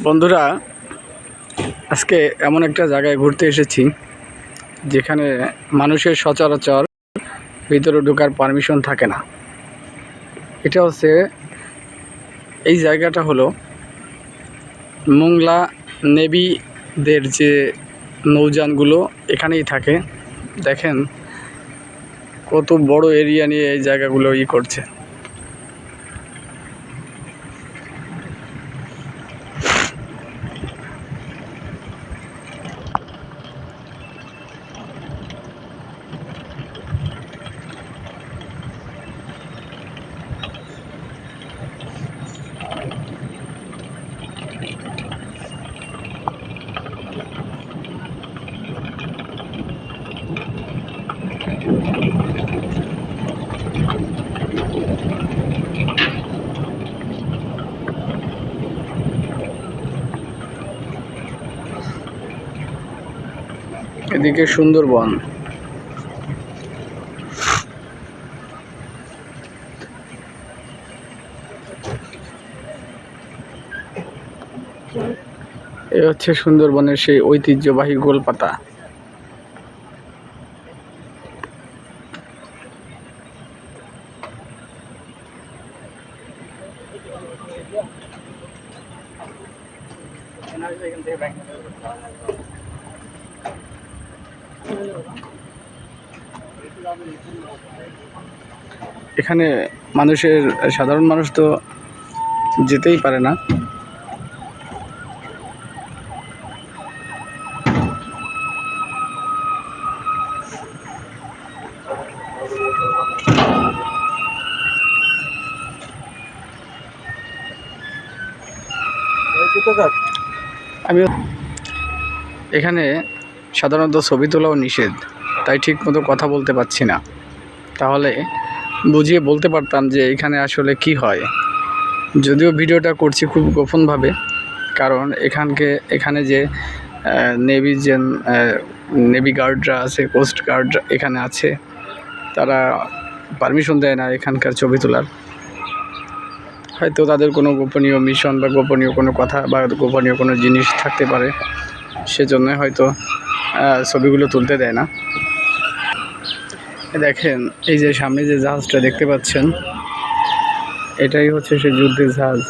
বন্ধুরা, আজকে এমন একটা জায়গায় ঘুরতে এসেছি, যেখানে মানুষের সচরাচর ভিতরে ঢোকার পারমিশন থাকে না। এটা হচ্ছে, এই জায়গাটা হলো মোংলা নেভিদের যে নৌযানগুলো এখানেই থাকে। দেখেন, কত বড় এরিয়া নিয়ে এই জায়গাগুলো ই করছে। এদিকে সুন্দরবন। এ হচ্ছে সুন্দরবনের সেই ঐতিহ্যবাহী গোলপাতা। মানুষের সাধারণ মানুষ তো যেতেই পারে না। আমি এখানে সাধারণত ছবি তোলাও নিষেধ, তাই ঠিক মতো কথা বলতে পারছি না। তাহলে বুঝিয়ে বলতে পারতাম যে এখানে আসলে কি হয়। যদিও ভিডিওটা করছি খুব গোপনভাবে, কারণ এখানকে, এখানে যে নেভি যে নেভি গার্ডরা আছে কোস্ট গার্ড এখানে আছে, তারা পারমিশন দেয় না এখানকার ছবি তোলার। হয়তো তাদের কোনো গোপনীয় মিশন বা গোপনীয় কোনো কথা বা গোপনীয় কোনো জিনিস থাকতে পারে, সেজন্য হয়তো ছবিগুলো তুলতে দেয় না। দেখেন, এই যে সামনে যে জাহাজটা দেখতে পাচ্ছেন, এটাই হচ্ছে সে যুদ্ধের জাহাজ।